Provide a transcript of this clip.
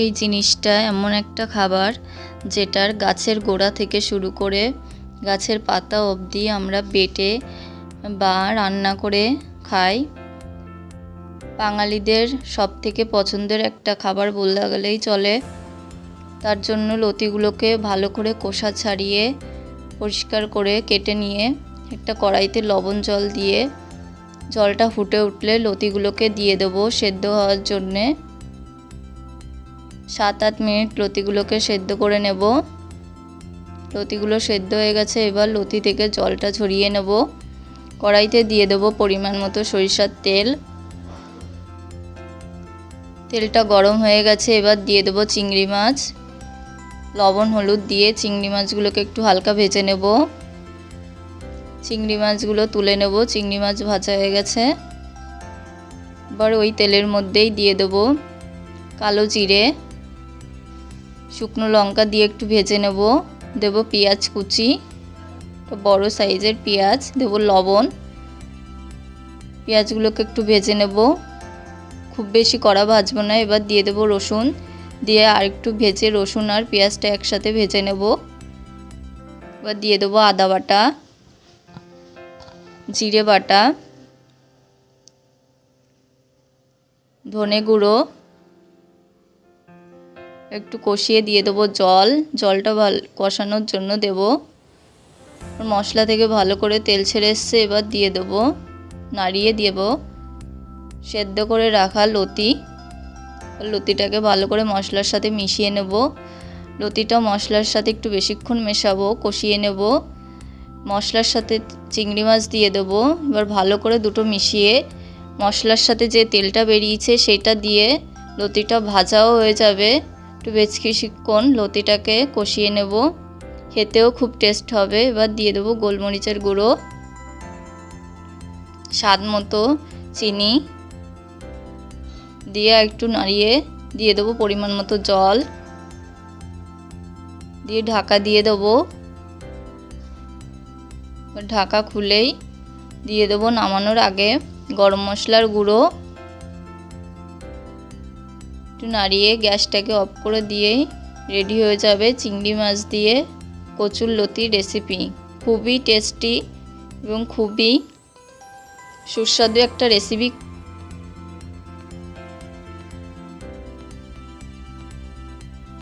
এই জিনিসটা এমন একটা খাবার যেটার গাছের গোড়া থেকে শুরু করে গাছের পাতা অবধি আমরা বেটে বা রান্না করে খাই। বাঙালিদের সব থেকে পছন্দের একটা খাবার বলতে গেলেই চলে। তার জন্য লতিগুলোকে ভালো করে কোষা ছাড়িয়ে, পরিষ্কার করে কেটে নিয়ে একটা কড়াইতে লবণ জল দিয়ে জলটা ফুটে উঠলে লতিগুলোকে দিয়ে দেবো সেদ্ধ হওয়ার জন্যে। সাত আট মিনিট লতিগুলোকে সেদ্ধ করে নেব। লতিগুলো সেদ্ধ হয়ে গেছে, এবার লতি থেকে জলটা ঝরিয়ে নেব। কড়াইতে দিয়ে দেবো পরিমাণ মতো সরিষার তেল। তেলটা গরম হয়ে গেছে, এবার দিয়ে দেবো চিংড়ি মাছ। লবণ, হলুদ দিয়ে চিংড়ি মাছগুলোকে একটু হালকা ভেজে নেব। চিংড়ি মাছগুলো তুলে নেব, চিংড়ি মাছ ভাজা হয়ে গেছে। এবার ওই তেলের মধ্যেই দিয়ে দেবো কালো জিরে। শুকনো লঙ্কা দিয়ে একটু ভেজে নেব। দেব পেঁয়াজ কুচি বড় সাইজের পেঁয়াজ, দেব লবণ। পেঁয়াজগুলোকে একটু ভেজে নেব। খুব বেশি কড়া ভাজবো না, এবার দিয়ে দেবো রসুন। দিয়ে আর একটু ভেজে রসুন আর পেঁয়াজটা একসাথে ভেজে নেব। এবার দিয়ে দেবো আদা বাটা, জিরে বাটা, ধনে গুঁড়ো একটু কষিয়ে দিয়ে দেবো জল। জলটা ভালো, কষানোর জন্য দেব। মশলা থেকে ভালো করে তেল ছেড়ে এসছে, এবার দিয়ে দেবো। নাড়িয়ে দেব। সেদ্ধ করে রাখা লতি। লতিটাকে ভালো করে মশলার সাথে মিশিয়ে নেব। লতিটা মশলার সাথে একটু বেশিক্ষণ মেশাবো, কষিয়ে নেব। মশলার সাথে চিংড়ি মাছ দিয়ে দেবো। এবার ভালো করে দুটো মিশিয়ে মশলার সাথে যে তেলটা বেরিয়েছে, সেটা দিয়ে লতিটা ভাজাও হয়ে যাবে। একটু বেশ কিছুক্ষণ লতিটাকে কষিয়ে নেব। খেতেও খুব টেস্ট হবে। এবার দিয়ে দেবো গোলমরিচের গুঁড়ো, স্বাদ মতো চিনি। দিয়ে একটু নাড়িয়ে দিয়ে দেবো পরিমাণ মতো জল। দিয়ে ঢাকা দিয়ে দেবো। ঢাকা খুলেই দিয়ে দেবো নামানোর আগে গরম মশলার গুঁড়ো। একটু নাড়িয়ে গ্যাসটাকে অফ করে দিয়েই রেডি হয়ে যাবে চিংড়ি মাছ দিয়ে কচুর লতি রেসিপি। খুবই টেস্টি এবং খুবই সুস্বাদু একটা রেসিপি